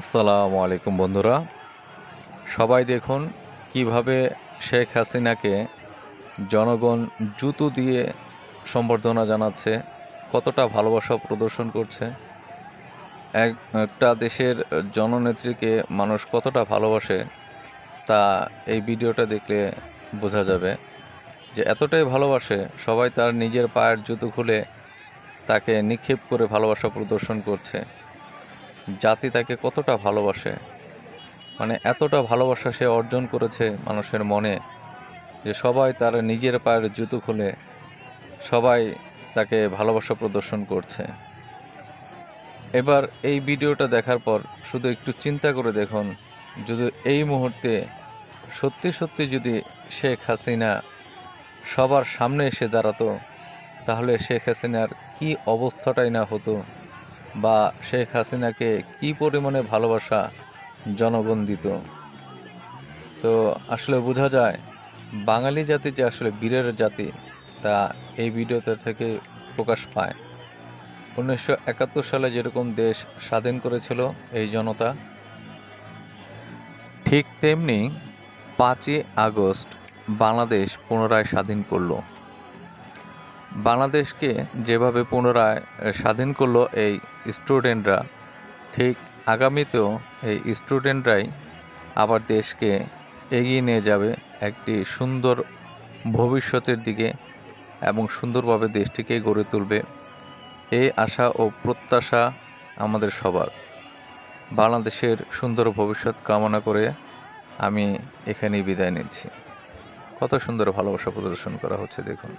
আসসালামু আলাইকুম বন্ধুরা। সবাই দেখুন কীভাবে শেখ হাসিনাকে জনগণ জুতো দিয়ে সম্বর্ধনা জানাচ্ছে, কতটা ভালোবাসা প্রদর্শন করছে। এক একটা দেশের জননেত্রীকে মানুষ কতটা ভালোবাসে, তা এই ভিডিওটা দেখলে বোঝা যাবে যে এতটাই ভালোবাসে, সবাই তার নিজের পায়ের জুতো খুলে তাকে নিক্ষেপ করে ভালোবাসা প্রদর্শন করছে। জাতি তাকে কতটা ভালোবাসে? মানে এতটা ভালোবাসা সে অর্জন করেছে মানুষের মনে যে সবাই তার নিজের পায়ের জুতো খুলে সবাই তাকে ভালোবাসা প্রদর্শন করছে। এবার এই ভিডিওটা দেখার পর শুধু একটু চিন্তা করে দেখুন, যদি এই মুহূর্তে সত্যি সত্যি যদি শেখ হাসিনা সবার সামনে এসে দাঁড়াতো, তাহলে শেখ হাসিনার কি অবস্থাটাই না হতো? বা শেখ হাসিনাকে কি পরিমাণে ভালোবাসা জনগণ দিত তো আসলে বোঝা যায়, বাঙালি জাতি যে আসলে বীরের জাতি, তা এই ভিডিওতে থেকে প্রকাশ পায়। উনিশশো একাত্তর সালে যেরকম দেশ স্বাধীন করেছিল এই জনতা, ঠিক তেমনি পাঁচই আগস্ট বাংলাদেশ পুনরায় স্বাধীন করল। বাংলাদেশকে যেভাবে পুনরায় স্বাধীন করল এই স্টুডেন্টরা, ঠিক আগামীতেও এই স্টুডেন্টরাই আবার দেশকে এগিয়ে নিয়ে যাবে একটি সুন্দর ভবিষ্যতের দিকে এবং সুন্দরভাবে দেশটিকে গড়ে তুলবে। এই আশা ও প্রত্যাশা আমাদের সবার। বাংলাদেশের সুন্দর ভবিষ্যৎ কামনা করে আমি এখানেই বিদায় নিচ্ছি। কত সুন্দর ভালোবাসা প্রদর্শন করা হচ্ছে, দেখুন।